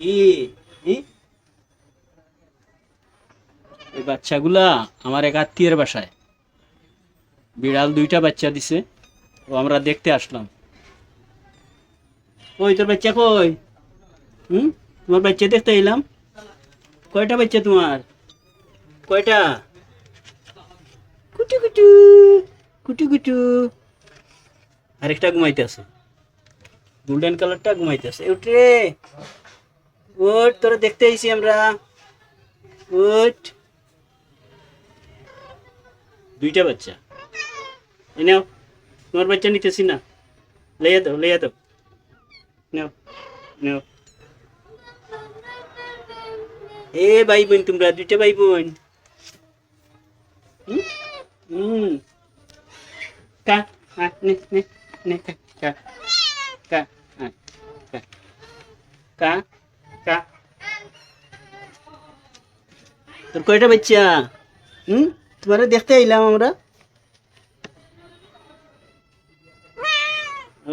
কি? এই বাচ্চাগুলা আমার এক আত্মীয়ের বাসায়। বিড়াল দুইটা বাচ্চা দিছে ও আমরা দেখতে আসলাম। ওই তোর বাচ্চা কই? হুম? তোমার বাচ্চা দেখতে এলাম। কয়টা বাচ্চা তোমার? কয়টা? কুটু কুটু কুটু কুটু। আরেকটা ঘুমাইতে আছে। গোল্ডেন কালারটা ঘুমাইতে আছে। উঠরে ওট তোরা দেখতে আইছি আমরা ওট দুইটা বাচ্চা এই নাও তোমার বাচ্চা নিতেছি না লেয়া দাও লেয়া দাও নাও নাও এ ভাই বোন তোমরা দুইটা ভাই বোন হুম? হুম কা হ্যাঁ নে নে নে কা কা কা হ্যাঁ কা কা তোর কয়টা বাচ্চা? হুম? তোমার দেখতে আইলাম আমরা।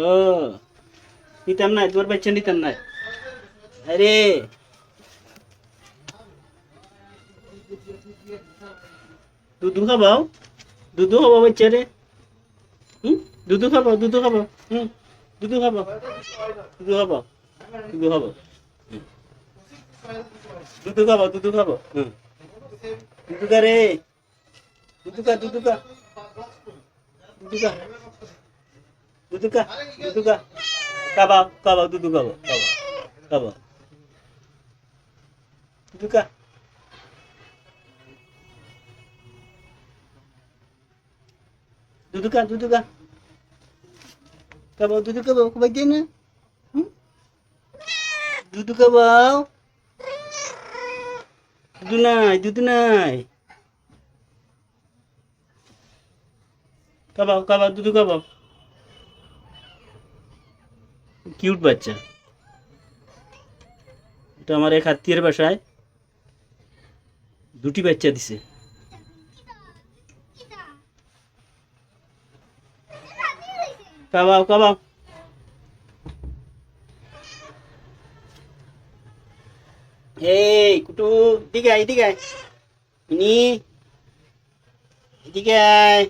ও, নিতাম না তোমার বাচ্চা নিতাম না আরে। দুধু খাবাও? দুধু খাব বাচ্চা রে। হুম? দুধু খাব দুধু খাব হুম? দুধু খাব দুধু খাব দুধু খাব। দুধু খাব দুধু খাব দুধু কা রে। দুধু কা দুধু কা দুধু কা দুধু কা দুধু কা খাবাও খাবাও দুধু খাব খাব খাব দুধু কা দুধু কা দুধু কা খাবাও দুধু খাবাও খাবার দিয়ে দুধু খাবাও দুধু নাই দুধু নাই। খাবাও খাবাও দুধু খাবাও কিউট বাচ্চা। এটা আমার এক আত্মীয়ের বাসায়। দুটি বাচ্চা দিছে। খাবাও খাবাও এই কুটু এদিকে আয় এদিকে আয় ইনি এদিকে আয়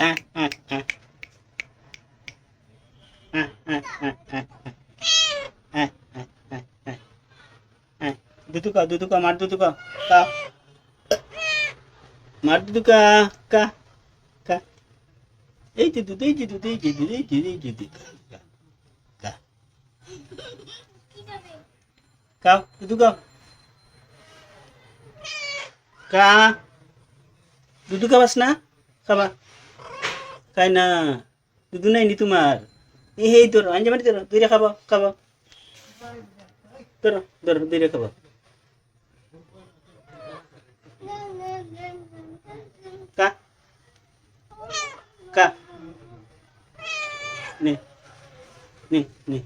আহ, আহ, আহ। আহ, আহ, আহ, আহ, আহ। আহ, আহ, আহ, আহ। আহ, দুধু খাও দুধু খাও মার দুধু খাও খাও মার দুধু কা কা কা এই যে দুধ এই যে দুধ এই যে দুধ এই যে এই যে দুধ কা, কা খাও দুধু খাও কা দুধু খাবাস না খাবা খাই না দুধু নাই নি তোমার এই হেই তোর আঞ্জা মাটি তোর দুইরে খাব খাব তোর তোর দুইরে খাব কা কা নে নে নে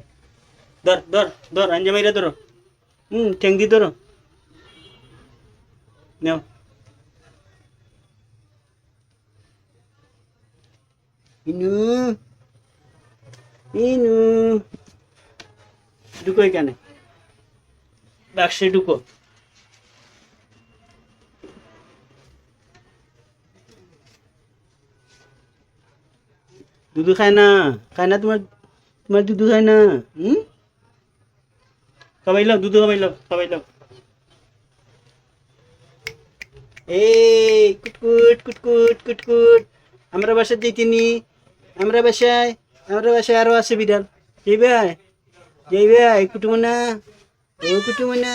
ধর ধর ধর, আঞ্জা মাইরা ধরো। হুম ঠেং দি ধরো। নেও। ইনু ইনু। ঢুকো এখানে। বাক্সে ঢুকো। দুধু খায় না খায় না তোমার তোমার দুধু খায় না হুম খাবাইলাম দুধু খাবাইলাম খাবাইলাম এই কুটকুট কুটকুট কুটকুট আমরা বাসায় দিতিনি আমরা বাসায় আমরা বাসায় আরও আছে বিড়াল যাইবে যাইবে কুটুমনা ও কুটুমনা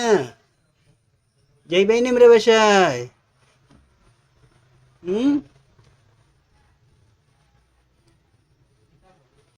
যাইবাই না আমরা বাসায় হুম